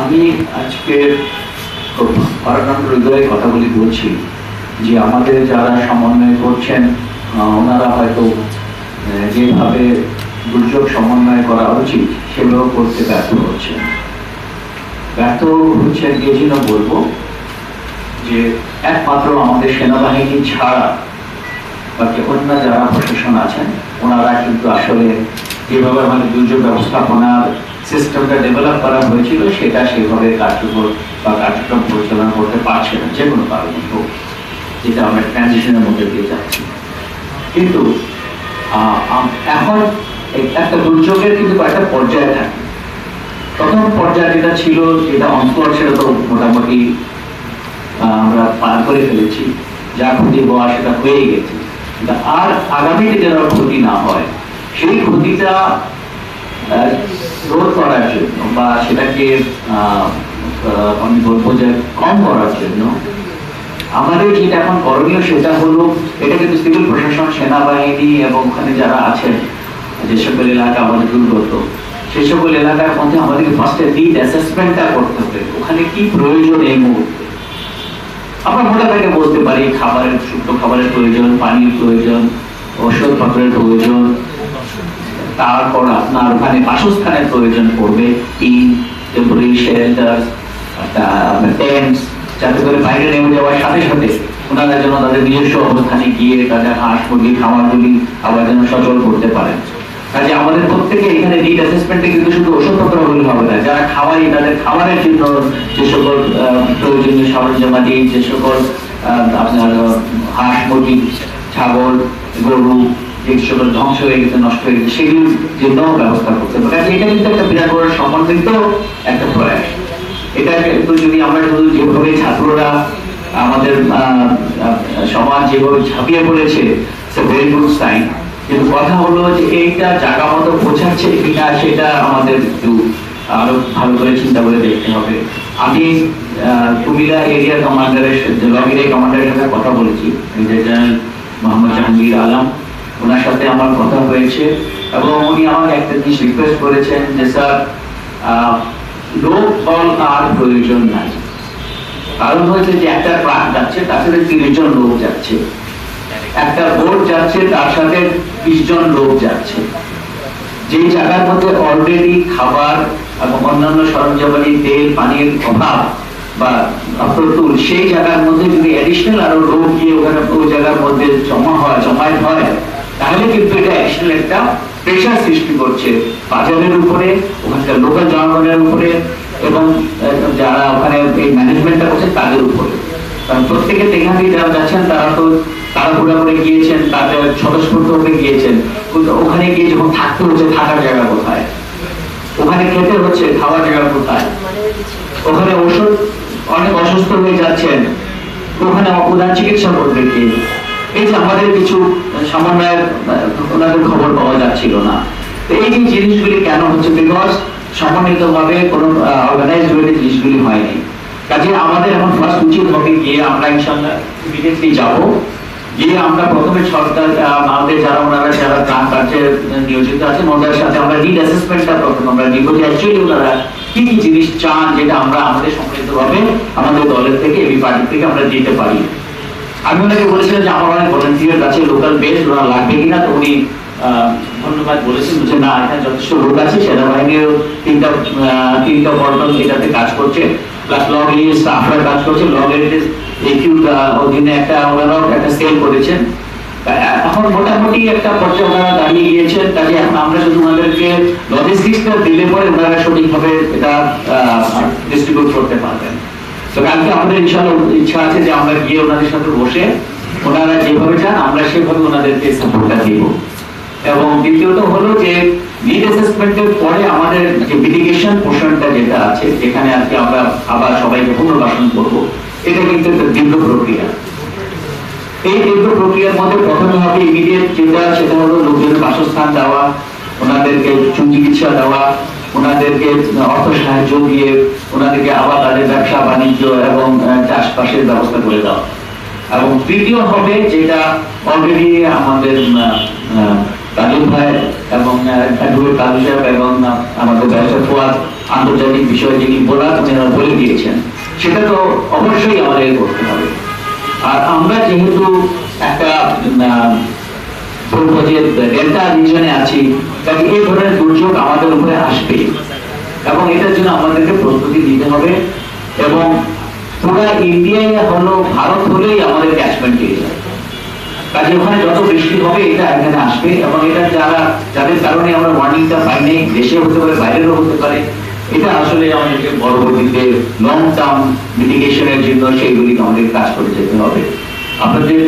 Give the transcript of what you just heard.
আমি আজকে খুব পরাক্রান্ত হৃদয়ে কথাগুলি বলছি যে আমাদের যারা সমন্বয় করছেন ওনারা হয়তো যেভাবে দুর্যোগ সমন্বয় করা উচিত সেগুলো করতে ব্যর্থ হচ্ছেন। ব্যর্থ হচ্ছেন এই জন্য বলব যে একমাত্র আমাদের সেনাবাহিনী ছাড়া বাকি অন্য যারা প্রশাসন আছেন, ওনারা কিন্তু আসলে যেভাবে আমাদের দুর্যোগ ব্যবস্থাপনার সিস্টেমটা ডেভেলপ করা হয়েছিল, সেটা সেভাবে কার্যকর বা কার্যক্রম পরিচালনা করতে পারছে না, যে কোনো কারণে হোক, যেটা আমরা ট্রানজিশনের মধ্যে দিয়ে যাচ্ছি। কিন্তু এখন একটা দুর্যোগের কিন্তু একটা পর্যায়ে থাকে। প্রথম পর্যায়ে যেটা ছিল, যেটা অন্তর সেটা তো মোটামুটি আমরা পার করে ফেলেছি, যা ক্ষতি হওয়া সেটা হয়ে গেছে। আর আগামীতে যেন ক্ষতি না হয়, সেই ক্ষতিটা রোধ করার জন্য বা সেটাকে আমি বলব যে কম করার জন্য। আমাদের যেটা এখন করণীয় সেটা হলো, এটা কিন্তু সিভিল প্রশাসন, সেনাবাহিনী এবং ওখানে যারা আছেন, যে সকল এলাকা আমাদের দুর্গত, সে সকল এলাকার মধ্যে আমাদেরকে ফার্স্টে নিড অ্যাসেসমেন্টটা করতে হবে, ওখানে কি প্রয়োজন এই মুহূর্তে? আমরা মোটামুটি বলতে পারি, খাবারের শুকনো খাবারের প্রয়োজন, পানির প্রয়োজন ওষুধপত্রের প্রয়োজন তারপর আপনার ওখানে বাসস্থানের প্রয়োজন পড়বে, টিন টেম্পোরারি শেল্টার টেন্টস যাতে করে বাইরে নেমে যাওয়ার সাথে সাথে ওনারা যেন তাদের নিজস্ব অবস্থানে গিয়ে তাদের হাঁস, মুরগি, খামারগুলি আবার যেন সচল করতে পারেন। কাজে আমাদের প্রত্যেকে এখানে নিড অ্যাসেসমেন্টে কিন্তু শুধু ওষুধপত্র হলে হবে না, যারা খাওয়াই তাদের খাবারের জন্য যে সকল প্রয়োজনীয় সরঞ্জামাদি যে সকল আপনার হাঁস, মুরগি, ছাগল, গরু যে ধ্বংস হয়ে গেছে, নষ্ট হয়ে গেছে সেগুলির জন্য ব্যবস্থা করতে পারে এটা কিন্তু একটা বিরাট বড় সমন্বিত একটা প্রয়াস এটা কিন্তু যদি আমরা শুধু যেভাবে ছাত্ররা আমাদের সমাজ যেভাবে ঝাঁপিয়ে পড়েছে ভেরি গুড সাইন কিন্তু কথা হলো যে এইটা জায়গা মতো পৌঁছাচ্ছে কিনা, সেটা আমাদের একটু আরও ভালো করে চিন্তা করে দেখতে হবে। আমি কুমিল্লা এরিয়া কমান্ডারের সাথে লগ কমান্ডারের সাথে কথা বলেছি মেজর জেনারেল মোহাম্মদ জাহাঙ্গীর আলম। ওনার সাথে আমার কথা হয়েছে এবং উনি আমাকে একটা জিনিস রিকোয়েস্ট করেছেন যে, স্যার লোক বল আর প্রয়োজন নাই। কারণ হয়েছে যে একটা ট্রাক যাচ্ছে, তার সাথে তিরিশ লোক যাচ্ছে। একটা বোট যাচ্ছে, তার সাথে বিশ জন লোক যাচ্ছে। যে জায়গার মধ্যে অলরেডি খাবার এবং অন্যান্য সরঞ্জামানি তেল, পানির অভাব বা প্রতুল সেই জায়গার মধ্যে যদি অ্যাডিশনাল আরও লোক গিয়ে ওখানে ওই জায়গার মধ্যে জমা হয়, জমায়েত হয় তাহলে কিন্তু এটা অ্যাডিশনাল একটা প্রেশার সৃষ্টি করছে বাজারের উপরে, ওখানকার লোকাল জনগণের উপরে এবং যারা ওখানে এই ম্যানেজমেন্টটা করছে তাদের উপরে। কারণ প্রত্যেকে এখান থেকে যারা যাচ্ছেন, তারা তো তাড়াহুড়া করে গিয়েছেন, তাদের স্বতঃস্ফূর্ত হয়ে গিয়েছেন। কিন্তু ওখানে গিয়ে যখন থাকতে হচ্ছে থাকার জায়গা কোথায়? ওখানে খেতে হচ্ছে খাওয়ার জায়গা কোথায়? ওখানে ওষুধ, অনেক অসুস্থ হয়ে যাচ্ছেন। ওখানে উদার চিকিৎসা করবে কি? এই যে আমাদের কিছু সমন্বয়ের ওনাদের খবর পাওয়া যাচ্ছিল না। তো এই যে জিনিসগুলি কেন হচ্ছে? বিকজ সমন্বিত ভাবে কোনো অর্গানাইজ ওয়েতে জিনিসগুলি হয়নি। কাজে আমাদের এখন ফার্স্ট উচিত হবে গিয়ে আমরা ইনশাল্লাহ যাব। গিয়ে আমরা প্রথমে সরকার আমাদের যারা ওনারা যারা ত্রাণ কার্যে নিয়োজিত আছেন, ওনাদের সাথে আমরা নিড অ্যাসেসমেন্টটা প্রথম আমরা নিব যে অ্যাকচুয়ালি ওনারা কি কি জিনিস চান যেটা আমরা আমাদের সম্মিলিতভাবে আমাদের দলের থেকে এবি পার্টি থেকে আমরা দিতে পারি। আমি ওনাকে বলেছিলাম যে আমার অনেক ভলেন্টিয়ার আছে লোকাল বেস ওরা লাগবে কিনা, তো উনি ধন্যবাদ বলেছেন যে না, এখানে যথেষ্ট লোক আছে সেনাবাহিনীর তিনটা তিনটা পল্টন এটাতে কাজ করছে প্লাস লগ এরিয়া স্টাফরা কাজ করছে লগ এরিয়া একিউ অধীনে একটা, ওনারাও একটা সেল করেছেন। এখন মোটামুটি একটা পর্যায়ে ওনারা দাঁড়িয়ে গিয়েছেন, কাজে এখন আমরা শুধু ওনাদেরকে লজিস্টিক্সটা দিলে পরে ওনারা সঠিকভাবে এটা ডিস্ট্রিবিউট করতে পারবেন। তো কালকে আমাদের ইনশাআল্লাহ ইচ্ছা আছে যে আমরা গিয়ে ওনাদের সাথে বসে ওনারা যেভাবে চান, আমরা সেভাবে ওনাদেরকে সাপোর্টটা দিব। এবং দ্বিতীয়ত হলো যে নিড অ্যাসেসমেন্টের পরে আমাদের যে পোর্শনটা যেটা আছে আজকে আমরা আবার সবাইকে পুনর্বাসন করব, এটা কিন্তু একটা দীর্ঘ প্রক্রিয়া। এই দীর্ঘ প্রক্রিয়ার মধ্যে প্রথমে হবে ইমিডিয়েট যেটা, সেটা হলো লোকজনের বাসস্থান দেওয়া, ওনাদেরকে চিকিৎসা দেওয়া ওনাদেরকে অর্থ সাহায্য দিয়ে ওনাদেরকে আবার তাদের ব্যবসা বাণিজ্য এবং চাষবাসের ব্যবস্থা করে দেওয়া। এবং তৃতীয় হবে যেটা অলরেডি আমাদের আহ, ভাই এবং অ্যাডভোকেট কাজল সাহেব এবং আমাদের ব্যবসা ফোয়াদ আন্তর্জাতিক বিষয়ে যিনি বলার তেনারা বলে দিয়েছেন। সেটা তো অবশ্যই আমাদের করতে হবে। আর আমরা যেহেতু একটা বলব যে ডেল্টা রিজনে আছি কাজে এই ধরনের দুর্যোগ আমাদের উপরে আসবে। এবং এটার জন্য আমাদেরকে প্রস্তুতি নিতে হবে। এবং পুরা ইন্ডিয়ায় হলো ভারত হলেই আমাদের ক্যাচমেন্ট এরিয়া কাজে ওখানে যত বৃষ্টি হবে, এটা এখানে আসবে। এবং এটা যারা, যাদের কারণে আমরা ওয়ার্নিংটা পাই নাই দেশে হতে পারে বাইরেও হতে পারে, এটা আসলে আমাদেরকে পরবর্তীতে লং টার্ম মিটিগেশনের জন্য সেইগুলিকে আমাদের কাজ করে যেতে হবে। আপনাদের